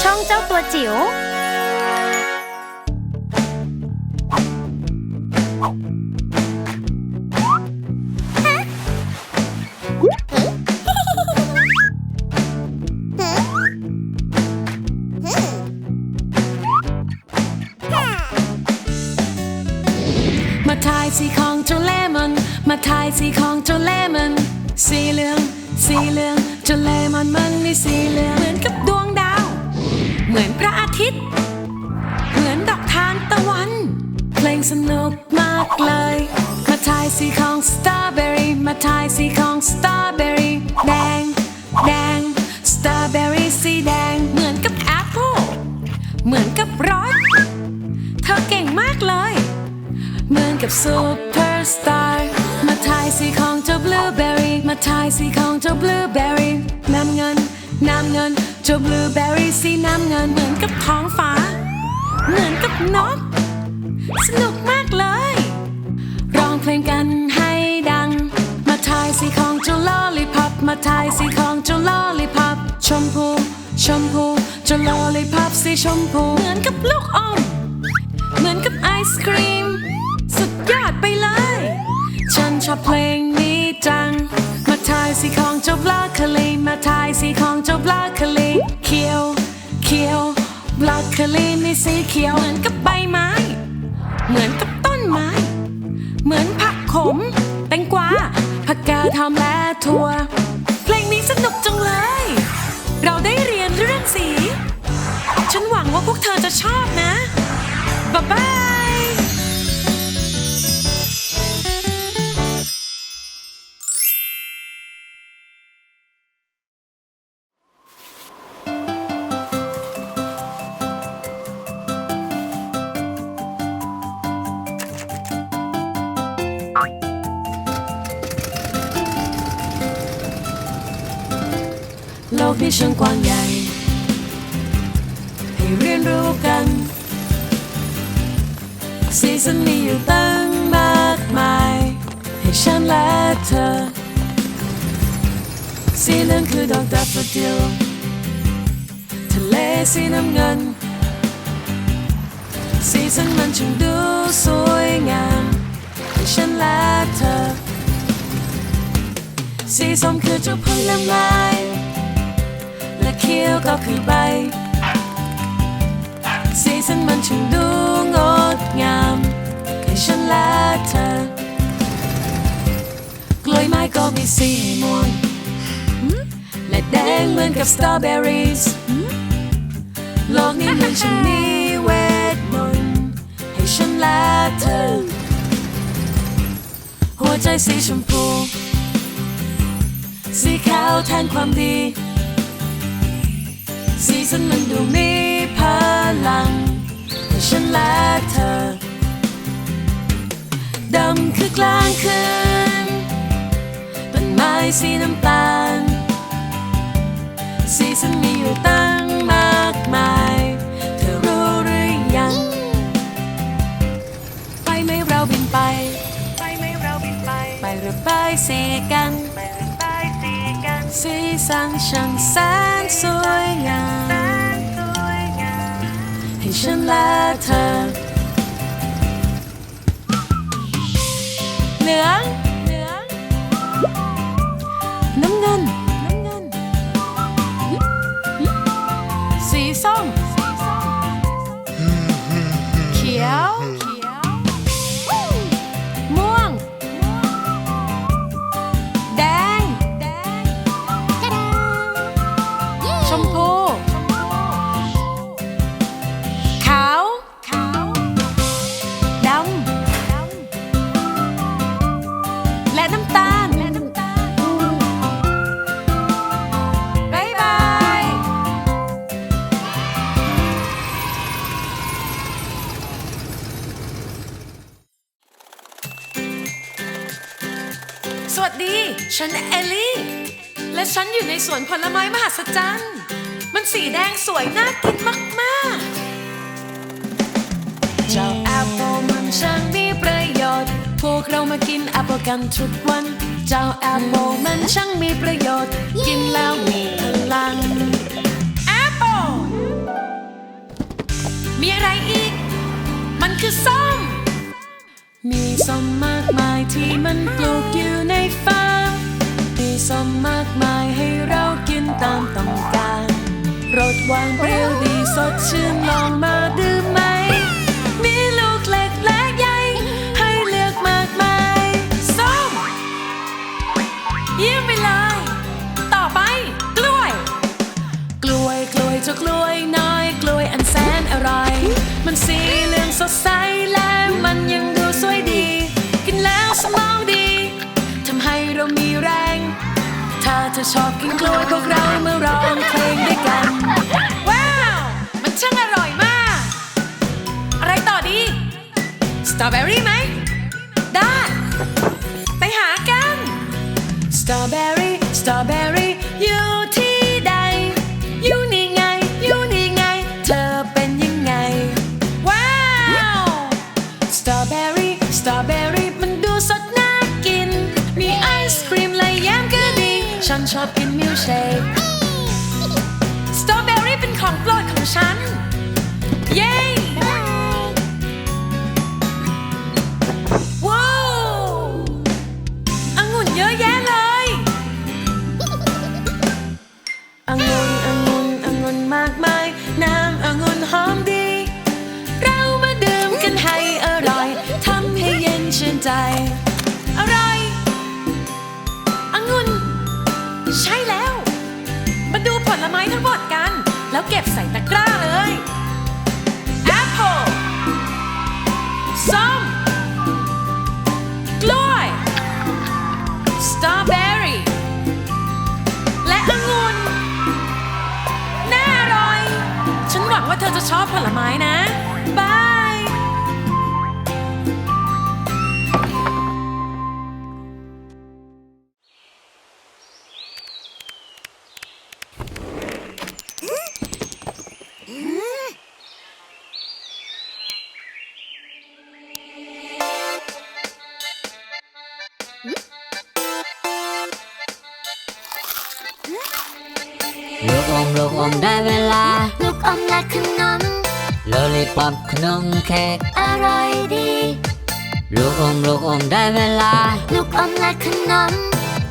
ช่องเจ้าตัวจิ๋ว มาทายสีของเจ้าเลมอน มาทายสีของเจ้าเลมอน สีเหลือง สีเหลืองเจ้าเลมอนมันมีสีเหลืองเหมือนกับดวงดาว เหมือนพระอาทิตย์ เหมือนดอกทานตะวัน เพลงสนุกมากเลย มาทายสีของสตรอเบอรี่มาทายสีของสตรอเบอรี่แดง แดงสตรอเบอรี่สีแดง เหมือนกับแอปเปิลเหมือนกับรสเธอเก่งมากเลย เหมือนกับซูเปอร์สตาร์มาทายสีของเจ้าบลูเบอรี่มาทายสีของเจ้าบลูเบอรี่น้ำเงินน้ำเงิน เจ้าบลูเบอรี่สีน้ำเงินเหมือนกับท้องฟ้า เหมือนกับนก สนุกมากเลย ร้องเพลงกันให้ดัง มาทายสีของเจ้าลอลิพอปมาทายสีของเจ้าลอลิพอปชมพู ชมพูเจ้าลอลิพอปสีชมพู เหมือนกับลูกอม เหมือนกับไอศครีม สุดยอดไปเลย ฉันชอบเพลง เจ้าบล็อกโคลีมาทายสีของเจ้าบล็อกโคลีเขียว เขียวบล็อกโคลีมีสีเขียวเหมือนกับใบไม้ เหมือนกับต้นไม้ เหมือนผักขมแตงกวาผักกาดหอมและถั่วเพลงนี้สนุกจังเลย เราได้เรียนเรื่องสี ฉันหวังว่าพวกเธอจะชอบนะบ๊ายบาย ช่างกว้างใหญ่ ให้เรียนรู้กันสีสันมีอยู่ตั้งมากมาย ให้ฉันและเธอ สีเหลืองคือดอกดัฟเดิลทะเลสีน้ำเงิน สีสันมันช่างดูสวยงามให้ฉันและเธอ สีส้มคือเจ้าผลไม้และเขีย ก็คือใบ สีสันมันช่างดูงดงามให้ฉันและเธอกล้วยไม้ก็มีสีม่วงและแดงเหมือนกับสตรอเบอรี่โลกนี้มันช่างมีเวทมนต์ให้ฉันและเธอ หัวใจสีชมพู สีขาวแทนความดี สีสันมันดูมีพลังให้ฉันและเธอ ดำคือกลางคืนต้นไม้สีน้ำตาล สีสันมีอยู่ตั้งมากมาย เธอรู้หรือยัง ไปไหมเราบินไป ไปไหมเราบินไป ไประบายสีกัน ไประบายสีกัน สีสันช่างแสนสวย ให้ฉันและเธอเหนือ ฉันเอลลี่ และฉันอยู่ในสวนผลไม้มหัศจรรย์ มันสีแดงสวยน่ากินมากๆ เจ้าแอปเปิลมันช่างมีประโยชน์ พวกเรามากินแอปเปิลกันทุกวัน เจ้าแอปเปิลมันช่างมีประโยชน์ กินแล้วมีพลังแอปเปิลมีอะไรอีก มันคือส้ม มีส้มมากมายที่มันปลูกอยู่ในฟ้า ส้มมากมายให้เรากินตามต้องการรสหวานเปรี้ยวดีสดชื่นลองมาดื่มไหม มีลูกเล็กและใหญ่ให้เลือกมากมายส้มเยี่ยมไปเลย ต่อไปกล้วย กล้วยกล้วยเจ้ากล้วยน้อยกล้วยอันแสนอร่อย มันสีเหลืองสดใส ถ้าเธอชอบกินกล้วยพวกเรามาร้องเพลงด้วยกัน ว้าว มันช่างอร่อยมาก อะไรต่อดี สตรอเบอรี่ไหม ได้ ไปหากัน สตรอเบอรี่ สตรอเบอรี่ ชอบกินมิลค์เชคสตรอเบอรี่เป็นของโปรดของฉัน เย้ ลูกอมลูกอมได้เวลา ลูกอมและขนมโลลิปอปขนมเค้กอร่อยดี ลูกอมลูกอมได้เวลา ลูกอมและขนม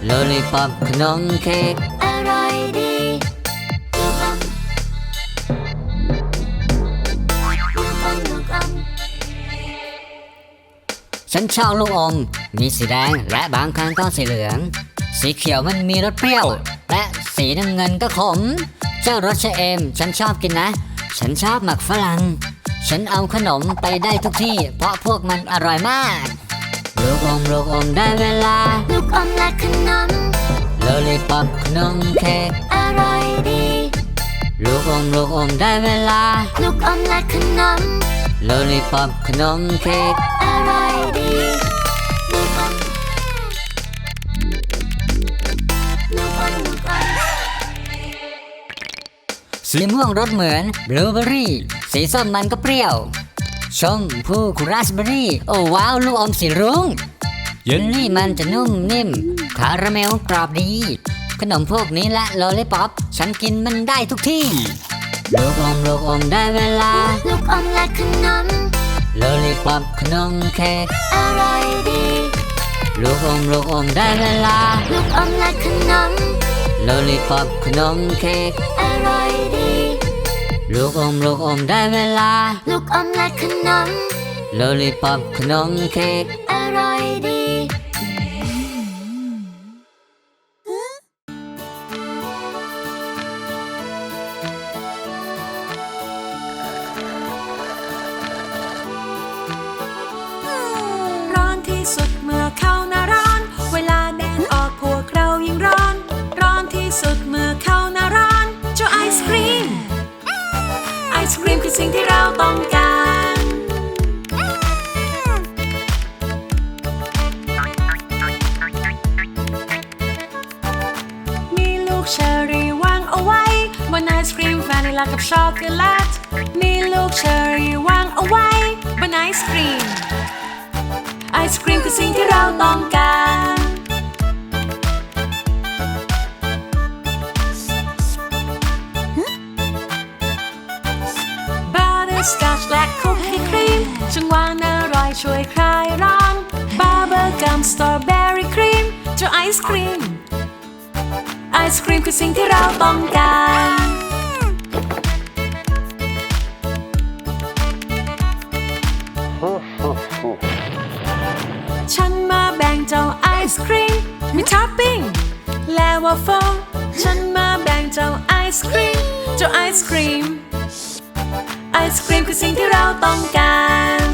โลลิปอปขนมเค้กอร่อยดีลูกอมลูกอมลูกอมฉันชอบลูกอม มีสีแดงและบางครั้งก็สีเหลือง สีเขียวมันมีรสเปรี้ยว และ สีน้ำเงินก็ขม เจ้ารสชะเอม ฉันชอบกินนะ ฉันชอบหมักฝรั่ง ฉันเอาขนมไปได้ทุกที่ เพราะพวกมันอร่อยมาก ลูกอมลูกอมได้เวลา ลูกอมและขนมโลลิปอปขนมเค้กอร่อยดี ลูกอมลูกอมได้เวลา ลูกอมและขนมโลลิปอปขนมเค้กอร่อยดี สีม่วงรสเหมือนบลูเบอรี่ สีส้มมันก็เปรี้ยว ชมพู่คูราสเบอรี่ โอ้ว้าวลูกอมสีรุ้งเยลลี่มันจะนุ่มนิ่ม คาราเมลกรอบดี ขนมพวกนี้และลอลิปอปฉันกินมันได้ทุกที่ ลูกอมลูกอมได้เวลา ลูกอมและขนมลอลิปอปขนมเค้กอร่อยดี ลูกอมลูกอมได้เวลา ลูกอมและขนม ลอลิปอปขนมเค้กอร่อยดี ลูกอมลูกอมได้เวลา ลูกอมและขนมลอลิปอปขนมเค้กอร่อยดี สิ่งที่เราต้องการ มีลูกเชอรี่วางเอาไว้บนไอศครีมวานิลากับช็อกโกแลต มีลูกเชอรี่วางเอาไว้บนไอศครีม ไอศครีม ช่วยคลายร้อนบาเบอร์กัมสตรอเบอรี่ครีมเจ้าไอศครีม ไอศครีมคือสิ่งที่เราต้องการฉันมาแบ่งเจ้าไอศครีมมีท็อปปิ้งและวาฟเฟิลฉันมาแบ่งเจ้าไอศครีมเจ้าไอศครีมไอศครีมคือสิ่งที่เราต้องการ